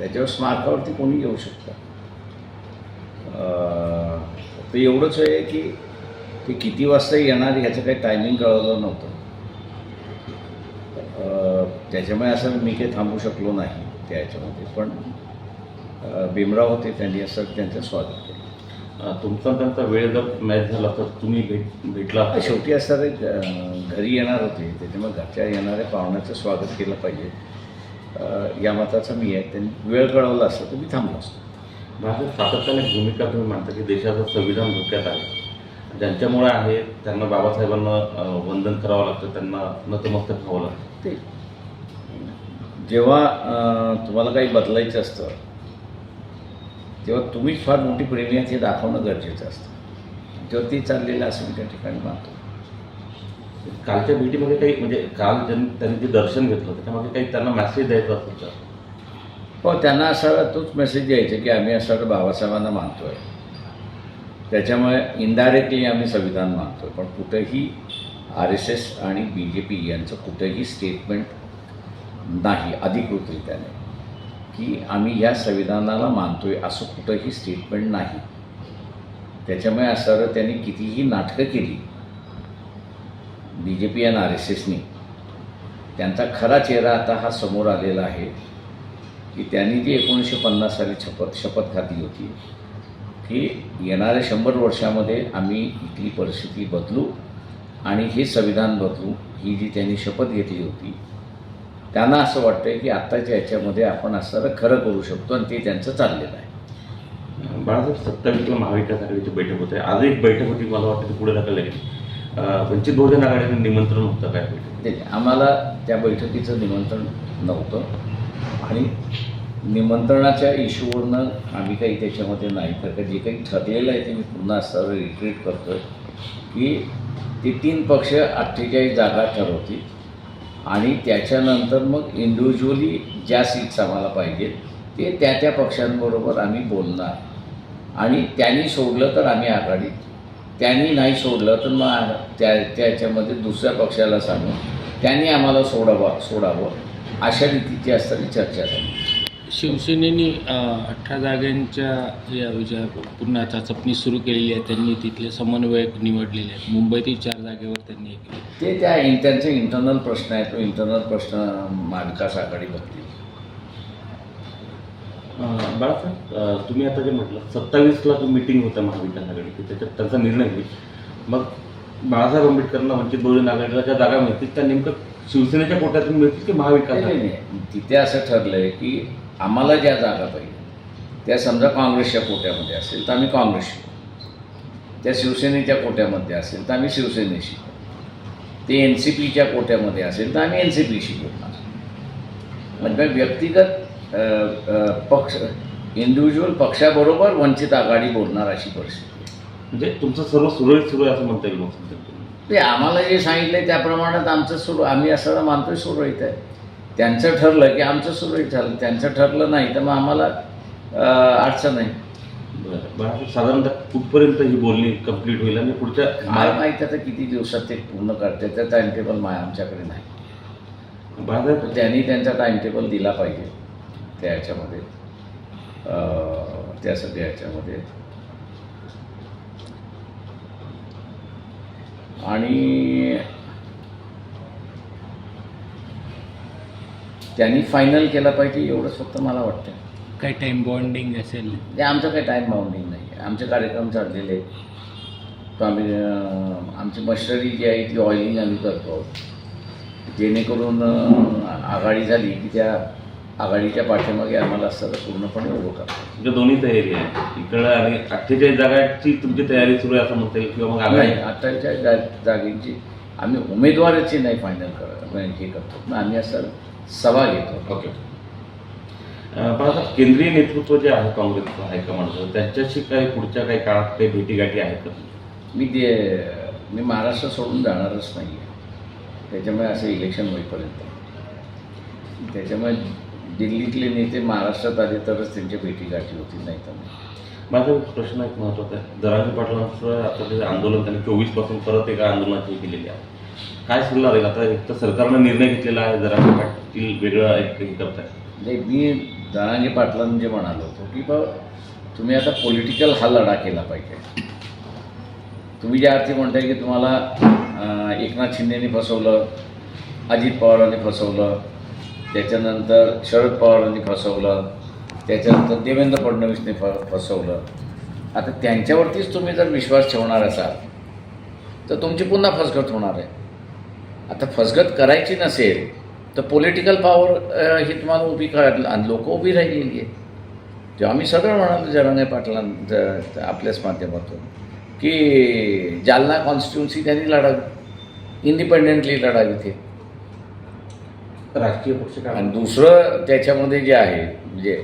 त्याच्यावर स्मारकावरती कोणी येऊ शकतं. तर एवढंच आहे की ते किती वाजता येणार ह्याचं काही टायमिंग कळवलं नव्हतं. त्याच्यामुळे असं मी काही थांबू शकलो नाही त्या ह्याच्यामध्ये पण भीमराव होते त्यांनी असं त्यांचं स्वागत केलं. तुमचा त्यांचा वेळ जर मॅच झाला तर तुम्ही भेट भेटला? शेवटी असणारे घरी येणार होते. त्याच्यामुळे घरच्या येणाऱ्या पाहुण्याचं स्वागत केलं पाहिजे. या मताचा मी आहे. त्यांनी वेळ कळवला असतं तर मी थांबलो असतो. माझं सातत्याने भूमिका तुम्ही मांडता की देशाचं संविधान धोक्यात आहे. ज्यांच्यामुळे आहे त्यांना बाबासाहेबांना वंदन करावं लागतं त्यांना नतमस्तक व्हावं लागतं. ते जेव्हा तुम्हाला काही बदलायचं असतं तेव्हा तुम्हीच फार मोठी प्रेमी आहात हे दाखवणं गरजेचं असतं. तेव्हा ते चाललेलं असं मी त्या ठिकाणी मानतो. कालच्या भेटीमध्ये काही म्हणजे काल ज्यांनी त्यांनी जे दर्शन घेतलं त्याच्यामध्ये काही त्यांना मेसेज द्यायचा असेल हो त्यांना असा तोच मेसेज द्यायचा की आम्ही असं बाबासाहेबांना मानतो आहे त्याच्यामुळे इनडायरेक्टली आम्ही संविधान मानतो पण कुठंही आर एस एस आणि बी जे पी यांचं कुठंही स्टेटमेंट नाही अधिकृतरित्याने की आम्ही या संविधानाला मानतो आहे असं कुठंही स्टेटमेंट नाही. त्याच्यामुळे असं त्यांनी कितीही नाटकं केली बी जे पी आणि आर एस एसनी त्यांचा खरा चेहरा आता हा समोर आलेला आहे की त्यांनी जी एकोणीसशे पन्नास साली शपथ शपथ घातली होती. की येणाऱ्या शंभर वर्षामध्ये आम्ही इथली परिस्थिती बदलू आणि हे संविधान बदलू ही जी त्यांनी शपथ घेतली होती त्यांना असं वाटतं की आत्ताच्या याच्यामध्ये आपण असं खरं करू शकतो आणि ते त्यांचं चाललेलं आहे. बाळासाहेब सत्तावीसला महाविकास आघाडीची बैठक होते. आज एक बैठक होती मला वाटतं पुढे ढकलली गेली. वंचित बहुजन आघाडीचं निमंत्रण होतं काय? बैठक ते आम्हाला त्या बैठकीचं निमंत्रण नव्हतं. आणि निमंत्रणाच्या इश्यूवरनं आम्ही काही त्याच्यामध्ये नाही तर का जे काही ठरलेलं आहे ते मी पुन्हा असं रिट्रीट करतो आहे की ते तीन पक्ष अठ्ठेचाळीस जागा ठरवतील आणि त्याच्यानंतर मग इंडिव्हिज्युअली ज्या सीट्स आम्हाला पाहिजे ते त्या त्या पक्षांबरोबर आम्ही बोलणार. आणि त्यांनी सोडलं तर आम्ही आघाडीत त्यांनी नाही सोडलं तर मग त्या त्याच्यामध्ये दुसऱ्या पक्षाला सांगून त्यांनी आम्हाला सोडावं सोडावं. अशा रीतीची असताना चर्चा झाली. शिवसेनेने अठरा जागांच्या या ज्या पूर्ण आता चपणी सुरू केलेली आहे त्यांनी तिथले समन्वयक निवडलेले आहेत. मुंबईतील चार जागेवर त्यांनी ते त्या त्यांचे इंटरनल प्रश्न आहे तो इंटरनल प्रश्न महाविकास आघाडी बघतील. अं, बाळासाहेब तुम्ही आता जे म्हटलं सत्तावीसला जो मिटिंग होता महाविकास आघाडीची त्याच्यात त्यांचा निर्णय होईल. मग बाळासाहेब आंबेडकरांना वंचित बहुजन आघाडीला ज्या जागा मिळतील त्या नेमकं शिवसेनेच्या कोट्यातून मिळतील की महाविकास आघाडी. तिथे असं ठरलं आहे की आम्हाला ज्या जागा पाहिजे त्या समजा काँग्रेसच्या कोट्यामध्ये असेल तर आम्ही काँग्रेसशी. त्या शिवसेनेच्या कोट्यामध्ये असेल तर आम्ही शिवसेनेशी. ते एन सी पीच्या कोट्यामध्ये असेल तर आम्ही एन सी पीशी बोलणार. म्हणजे व्यक्तिगत पक्ष इंडिव्हिज्युअल पक्षाबरोबर वंचित आघाडी बोलणार अशी परिस्थिती. म्हणजे तुमचं सर्व सुरळीत सुरू आहे असं म्हणता येईल. ते आम्हाला जे सांगितलं त्याप्रमाणेच आमचं सुरू आम्ही असं मानतोय सुरळीत आहे. त्यांचं ठरलं की आमचं सुरळीत झालं त्यांचं ठरलं नाही तर मग आम्हाला अडचण आहे बरं साधारणतः कुठपर्यंत ही बोलणी कंप्लीट होईल आणि पुढच्या काय माहिती आता किती दिवसात ते पूर्ण करते त्या टाइम टेबल मा आमच्याकडे नाही. तर त्यांनी त्यांचा टाइम टेबल दिला पाहिजे. त्या ह्याच्यामध्ये अं, त्या सगळ्या ह्याच्यामध्ये आणि त्यांनी फायनल केला पाहिजे एवढंच फक्त मला वाटतं काय टाईम बॉन्डिंग असेल. ते आमचं काही टाईम बाउंडिंग नाही. आमचे कार्यक्रम चाललेले आहेत. तो आम्ही आमची मशिनरी जी आहे ती ऑइलिंग आम्ही करतो. जेणेकरून आघाडी झाली की त्या आघाडीच्या पाठीमागे आम्हाला सगळं पूर्णपणे उभं करतो तुमच्या दोन्ही तयारी आहे. इकडं आणि अठ्ठेचाळीस जागाची तुमची तयारी सुरू आहे असं म्हणता येईल किंवा मग आघाडी? नाही आताच्या जा जागेची आम्ही उमेदवाराची नाही फायनल करत हे करतो. ना आम्ही असं सभा घेतो. ओके. अं, बाळासाहेब केंद्रीय नेतृत्व जे आहे काँग्रेसचं हायकमांडचं त्यांच्याशी काही पुढच्या काही काळात काही भेटीगाठी आहेत का? मी ते मी महाराष्ट्र सोडून जाणारच नाही आहे त्याच्यामुळे असं इलेक्शन होईपर्यंत. त्याच्यामुळे दिल्लीतले नेते महाराष्ट्रात आले तरच त्यांच्या भेटीगाठी होतील नाही तर. माझा एक प्रश्न एक महत्त्वाचा आहे. दरांगे पाटलांचं आता जे आंदोलन त्यांनी चोवीसपासून परत एका आंदोलनाची केलेली आहे. काय सल्ला राहील आता एक तर सरकारनं निर्णय घेतलेला आहे जरा पाटील वेगळं एक हे करताय म्हणजे मी जनांगे पाटलांनी जे म्हणालो होतो की बा तुम्ही आता पॉलिटिकल हा लढा केला पाहिजे. तुम्ही ज्या अर्थी म्हणताय की तुम्हाला एकनाथ शिंदेनी फसवलं अजित पवारांनी फसवलं त्याच्यानंतर शरद पवारांनी फसवलं. त्याच्यानंतर देवेंद्र फडणवीसने फ फसवलं. आता त्यांच्यावरतीच तुम्ही जर विश्वास ठेवणार असाल तर तुमची पुन्हा फसगत होणार आहे. आता फसगत करायची नसेल तर पॉलिटिकल पॉवर ही तुम्हाला उभी करा आणि लोकं उभी राहिलेली आहे जेव्हा आम्ही सगळं म्हणालो जरांगे पाटलां आपल्याच माध्यमातून की जालना कॉन्स्टिट्युन्सी त्यांनी लढावी. इंडिपेंडेंटली लढावी ते. राजकीय पक्ष काय आणि दुसरं त्याच्यामध्ये जे आहे म्हणजे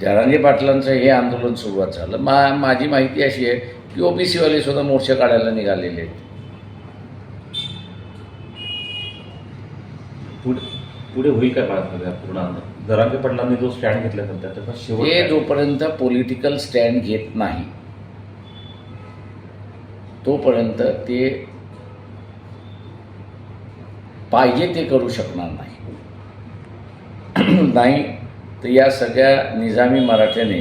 जरांगे पाटलांचं हे आंदोलन सुरुवात झालं. मा माझी माहिती अशी आहे की ओबीसीवाले सुद्धा मोर्चे काढायला निघालेले आहेत. पुढे पुढे होईल काय बाळासाहेब या पूर्ण आंदोलन? जरांगे पाटलांनी जो स्टँड घेतला सध्या त्याचा शेवट हे काय? जोपर्यंत पॉलिटिकल स्टँड घेत नाही तोपर्यंत ते पाहिजे ते करू शकणार नाही. नाही तर या सगळ्या निजामी मराठ्याने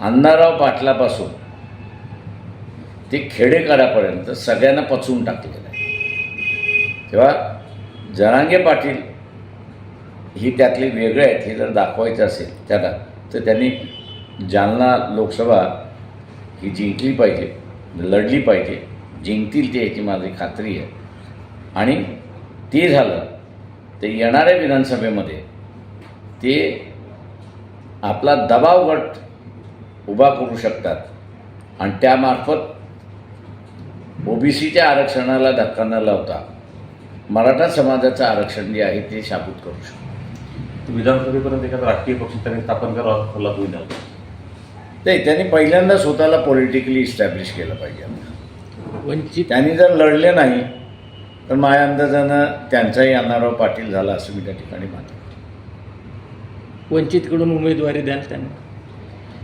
अण्णाराव पाटलापासून ते खेडेकरापर्यंत सगळ्यांना पचवून टाकलेलं आहे. तेव्हा जरांगे पाटील ही त्यातले वेगळे आहेत हे जर दाखवायचं असेल त्याला तर त्यांनी जालना लोकसभा ही जिंकली पाहिजे लढली पाहिजे जिंकतील ते याची माझी खात्री आहे. आणि ते झालं तर येणाऱ्या विधानसभेमध्ये ते आपला दबाव गट उभा करू शकतात. आणि त्यामार्फत ओबीसीच्या आरक्षणाला धक्का न लावता मराठा समाजाचं आरक्षण जे आहे ते शाबूत करू शकतो. विधानसभेपर्यंत एखादा राजकीय पक्ष त्यांनी स्थापन करावा द्याल नाही त्यांनी पहिल्यांदा स्वतःला पॉलिटिकली इस्टॅब्लिश केलं पाहिजे. वंचित त्यांनी जर लढले नाही तर माझ्या अंदाजानं त्यांचाही अण्णाराव पाटील झाला असं मी त्या ठिकाणी मानतो. वंचितकडून उमेदवारी द्याल त्यांना?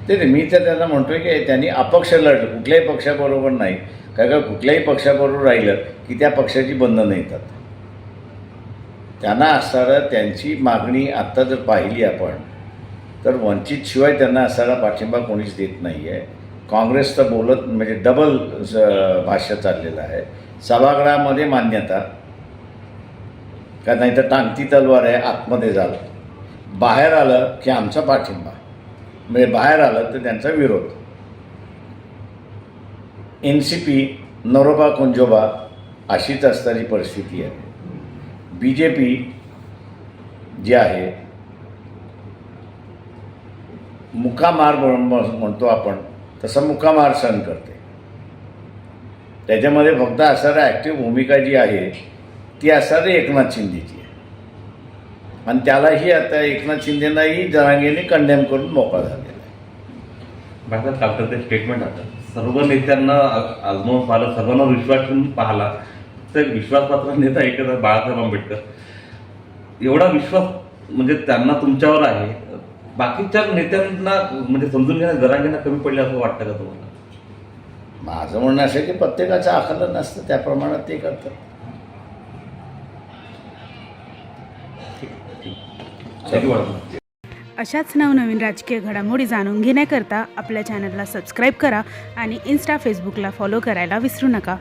ते नाही, मी तर त्यांना म्हणतोय की त्यांनी अपक्ष लढलं कुठल्याही पक्षाबरोबर नाही. कारण का कुठल्याही पक्षाबरोबर राहिलं की त्या पक्षाची बंधनं येतात. त्यांना असणारं त्यांची मागणी आत्ता जर पाहिली आपण तर वंचितशिवाय त्यांना असणारा पाठिंबा कोणीच देत नाही आहे काँग्रेस तर बोलत म्हणजे डबल भाष्य चाललेलं आहे. सभागृहामध्ये मान्यता. का नाही तर टांगती तलवार आहे आतमध्ये झालं बाहेर आलं की आमचा पाठिंबा. म्हणजे बाहेर आलं तर त्यांचा विरोध. N C P Naroba Kunjoba अशीच असणारी परिस्थिती आहे. बी जे पी जी आहे मुकामार म्हणून म्हणतो आपण तसं मुकामार सहन करते. त्याच्यामध्ये फक्त असणारी ॲक्टिव्ह भूमिका जी आहे ती असणारी एकनाथ शिंदेची आहे. आणि त्यालाही आता एकनाथ शिंदेनाही जरांगेने कंडेम करून मोकळा झालेला आहे. बाळासाहेब कालचं ते स्टेटमेंट आता. सर्व नेत्यांना आजमावून पाहिलं सर्वांना विश्वास ठेवून पाहिला. तर विश्वासपात्र नेता एकदा बाळासाहेब आंबेडकर. एवढा विश्वास म्हणजे त्यांना तुमच्यावर आहे. बाकीच्या नेत्यांना म्हणजे समजून घेण्या जरांगेंना कमी पडले असं वाटतं का तुम्हाला? माझं म्हणणं असं आहे की प्रत्येकाचं आकलन असतं त्या प्रमाणात ते करतात. अशाच नवनवीन राजकीय घडामोडी जाणून घेण्याकरता आपल्या चॅनलला सबस्क्राईब करा आणि इन्स्टा फेसबुकला फॉलो करायला विसरू नका.